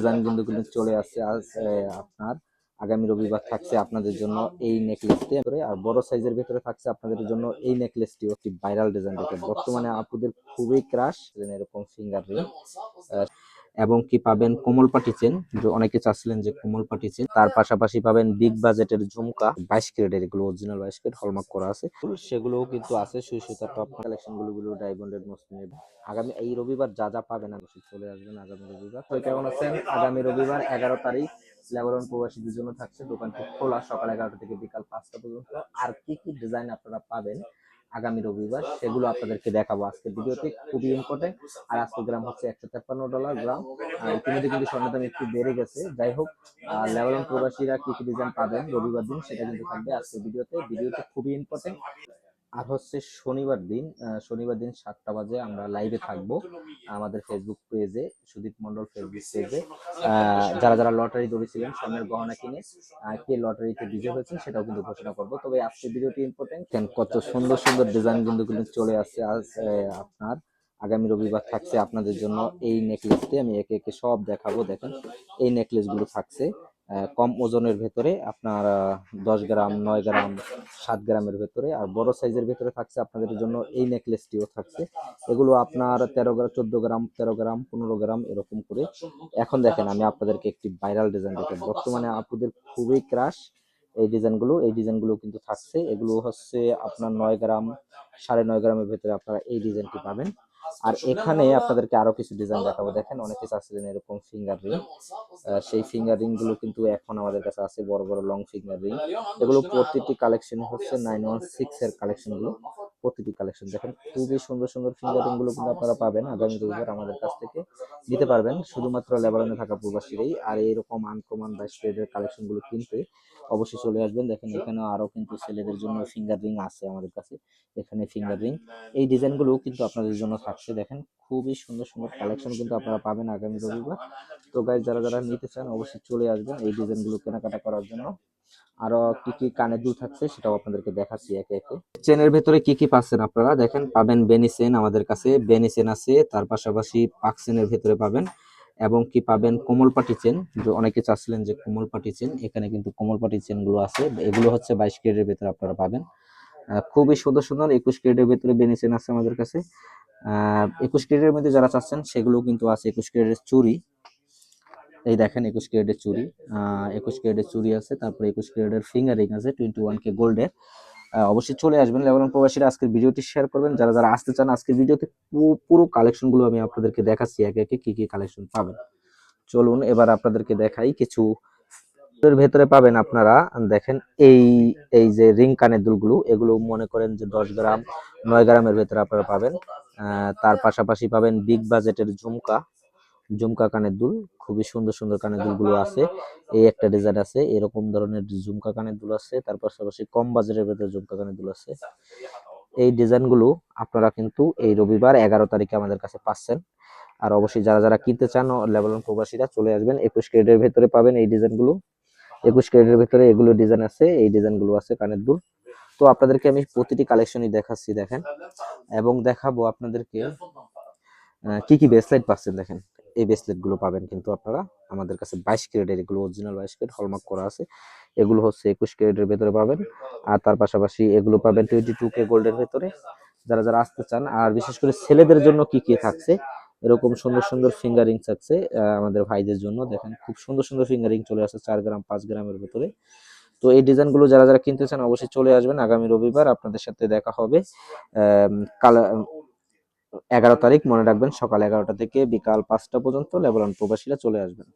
Design কিন্তু কিন্তু চলে আসছে আপনার। আগামী রবিবার থাকছে আপনাদের জন্য এই নেকলেসটি আর বড় সাইজের ভিতরে থাকছে আপনাদের জন্য এই নেকলেসটি একটি ভাইরাল ডিজাইন বর্তমানে আপুদের খুবই ক্রাশ এরকম ফিঙ্গার রিং এবং কি পাবেন কোমল পাটি চেন। যে অনেকে চাচ্ছিলেন যে কোমল পাটি চেন। তার পাশাপাশি পাবেন বিগ বাজেটের ঝুমকা। বাইশ ক্যারেটের এগুলো অরিজিনাল বাইশ ক্যারেট হলমার্ক করা আছে। সেগুলোও কিন্তু আছে, সুই সুতার টপ কালেকশনগুলো গুলো ডায়মন্ডের মসলিনের আগামী, এই রবিবার যা যা পাবেন অবশ্যই চলে আসবেন, আগামী রবিবার। তো কেমন আছেন? আগামী রবিবার এগারো তারিখ লেবারন প্রবাসীদের জন্য থাকছে দোকানটি খোলা সকাল এগারোটা থেকে বিকাল পাঁচটা পর্যন্ত। আর কি কি ডিজাইন আপনারা পাবেন? আগামী রবিবার সেগুলো আপনাদেরকে দেখাবো। আজকের ভিডিওতে খুবই ইম্পর্টেন্ট আর আজকে গ্রাম হচ্ছে একশো তেপ্পান্ন ডলার গ্রাম আর ইতিমধ্যে কিন্তু স্বর্ণের দাম একটু বেড়ে গেছে। যাই হোক লেবানন প্রবাসীরা কি কি ডিজাইন পাবেন রবিবার দিন সেটা কিন্তু থাকবে আজকের ভিডিওতে। ভিডিওতে খুবই ইম্পর্টেন্ট আর হচ্ছে শনিবার দিন শনিবার দিন সাতটা বাজে আমরা লাইভে থাকব আমাদের ফেসবুক পেজে সুদীপ মন্ডল ফেসবুক পেজে যারা যারা লটারি দৌড়েছিলেন স্বর্ণের গহনা কিনে কে লটারিতে বিজয় হয়েছেন সেটাও কিন্তু ঘোষণা করব। তবে আজকে ভিডিওটি ইম্পর্টেন্ট কত সুন্দর সুন্দর ডিজাইন কিন্তু কিন্তু চলে আসছে আজ আপনার। আগামী রবিবার থাকছে আপনাদের জন্য এই নেকলেসটি আমি একে একে সব দেখাবো দেখেন। এই নেকলেসগুলো থাকছে। কম ওজনের ভেতরে আপনার দশ গ্রাম, নয় গ্রাম, সাত গ্রামের ভেতরে আর বড় সাইজের ভেতরে থাকছে আপনাদের জন্য এই নেকলেসটিও থাকছে। এগুলো আপনার তেরো গ্রাম, চোদ্দ গ্রাম, তেরো গ্রাম, পনেরো গ্রাম এরকম করে। এখন দেখেন আমি আপনাদেরকে একটি ভাইরাল ডিজাইন দেখেন বর্তমানে আপুদের খুবই ক্রাশ এই ডিজাইনগুলো। এই ডিজাইনগুলো কিন্তু থাকছে। এগুলো হচ্ছে আপনার নয় গ্রাম, সাড়ে নয় গ্রামের ভেতরে আপনারা এই ডিজাইনটি পাবেন। আর এখানে আপনাদেরকে আরও কিছু ডিজাইন দেখাবো। দেখেন অনেক অনেকে চাচ্ছিলেন এরকম ফিঙ্গার রিং সেই ফিঙ্গার রিংগুলো কিন্তু এখন আমাদের কাছে আছে বড় বড় লং ফিঙ্গার রিং এগুলো প্রতিটি কালেকশন হচ্ছে নাইন ওয়ান সিক্স এর কালেকশনগুলো প্রতিটি কালেকশন দেখেন খুবই সুন্দর সুন্দর ফিঙ্গারগুলো কিন্তু আপনারা পাবেন আগামী রবিবার আমাদের কাছ থেকে নিতে পারবেন শুধুমাত্র লেবাননে থাকা প্রবাসীরাই আর এরকম আনকমন বাইশ এর কালেকশনগুলো কিনতে অবশ্যই চলে আসবেন দেখেন এখানেও আরও কিন্তু ছেলেদের জন্য ফিঙ্গার রিং আছে আমাদের কাছে এখানে ফিঙ্গার রিং এই ডিজাইনগুলো কিন্তু আপনাদের জন্য থাকছে দেখেন খুবই সুন্দর সুন্দর কালেকশন কিন্তু আপনারা পাবেন আগামী রবিবার তো গাইজ যারা যারা নিতে চান, অবশ্যই চলে আসবেন এই ডিজাইনগুলো কেনাকাটা করার জন্য। আরও কি কি কানে দুল থাকছে সেটাও আপনাদেরকে দেখাচ্ছি একে একে। চেনের ভেতরে কি কি পাচ্ছেন আপনারা? দেখেন, পাবেন বেনি চেন আমাদের কাছে। বেনি চেন আছে, তার পাশাপাশি পাক চেনের ভেতরে পাবেন। এবং কি পাবেন? কোমল পাটি চেন যে অনেকে চাচ্ছিলেন যে কোমল পাটি চেন এখানে কিন্তু কোমল পাটি চেনগুলো আছে। এগুলো হচ্ছে বাইশ ক্যারেটের ভেতরে আপনারা পাবেন। খুবই সুন্দর সুন্দর একুশ ক্যারেটের ভেতরে বেনি চেন আছে আমাদের কাছে। একুশ ক্যারেটের মধ্যে যারা চাচ্ছেন, সেগুলো কিন্তু আছে একুশ ক্যারেটের চুড়ি। এই দেখেন একুশ ক্যারেটের চুড়ি। একুশ ক্যারেটের চুড়ি আছে, তারপরে একুশ ক্যারেটের ফিঙ্গারিং আছে টোয়েন্টি ওয়ান কে গোল্ডের অবশ্যই চলে আসবেন লেবানন প্রবাসীরা আজকের ভিডিওটি শেয়ার করবেন। যারা যারা আসতে চান আজকের ভিডিওতে পুরো কালেকশনগুলো আমি আপনাদেরকে দেখাচ্ছি, একে একে কি কি কালেকশন পাবেন। চলুন এবার আপনাদেরকে দেখাই কিছু এর ভেতরে পাবেন আপনারা। দেখেন এই এই যে রিং কানের দুলগুলো, এগুলো মনে করেন যে দশ গ্রাম, নয় গ্রামের ভেতরে আপনারা পাবেন। তার পাশাপাশি পাবেন বিগ বাজেটের ঝুমকা। ঝুমকা কানের দুল খুবই সুন্দর সুন্দর কানের দুলগুলো আছে। এই একটা ডিজাইন আছে এরকম ধরনের ঝুমকা কানের দুল আছে তার পাশাপাশি কম বাজারের ভেতরে ঝুমকা কানের দুল আছে। এই ডিজাইনগুলো আপনারা কিন্তু এই রবিবার এগারো তারিখে আমাদের কাছে পাচ্ছেন। আর অবশ্যই যারা যারা কিনতে চান লেবানন প্রবাসীরা চলে আসবেন একুশ ক্যারেটের ভেতরে পাবেন এই ডিজাইনগুলো। একুশ ক্যারেটের ভেতরে এগুলো ডিজাইন আছে এই ডিজাইনগুলো আছে কানের দুল। তো আপনাদেরকে আমি প্রতিটি কালেকশনই দেখাচ্ছি দেখেন। এবং দেখাবো আপনাদেরকে কি কি ব্রেসলেট পাচ্ছেন দেখেন। এই ব্রেসলেটগুলো পাবেন কিন্তু আপনারা। আমাদের কাছে বাইশ ক্যারেটের এগুলো অরিজিনাল বাইশ ক্যারেট হলমার্ক করা আছে। এগুলো হচ্ছে একুশ ক্যারেটের ভেতরে পাবেন। আর তার পাশাপাশি এগুলো পাবেন টোয়েন্টি টু কে গোল্ডের ভেতরে। যারা যারা আসতে চান আর বিশেষ করে ছেলেদের জন্য কি কি থাকছে? এরকম সুন্দর সুন্দর ফিঙ্গারিং থাকছে আমাদের ভাইদের জন্য। দেখেন খুব সুন্দর সুন্দর ফিঙ্গারিং চলে আসছে চার গ্রাম পাঁচ গ্রামের ভেতরে। তো এই ডিজাইনগুলো যারা যারা কিনতে চান অবশ্যই চলে আসবেন। আগামী রবিবার আপনাদের সাথে দেখা হবে আম, কাল এগারো তারিখ মনে রাখবেন সকাল এগারোটা থেকে বিকাল পাঁচটা পর্যন্ত লেবানন প্রবাসীরা চলে আসবেন।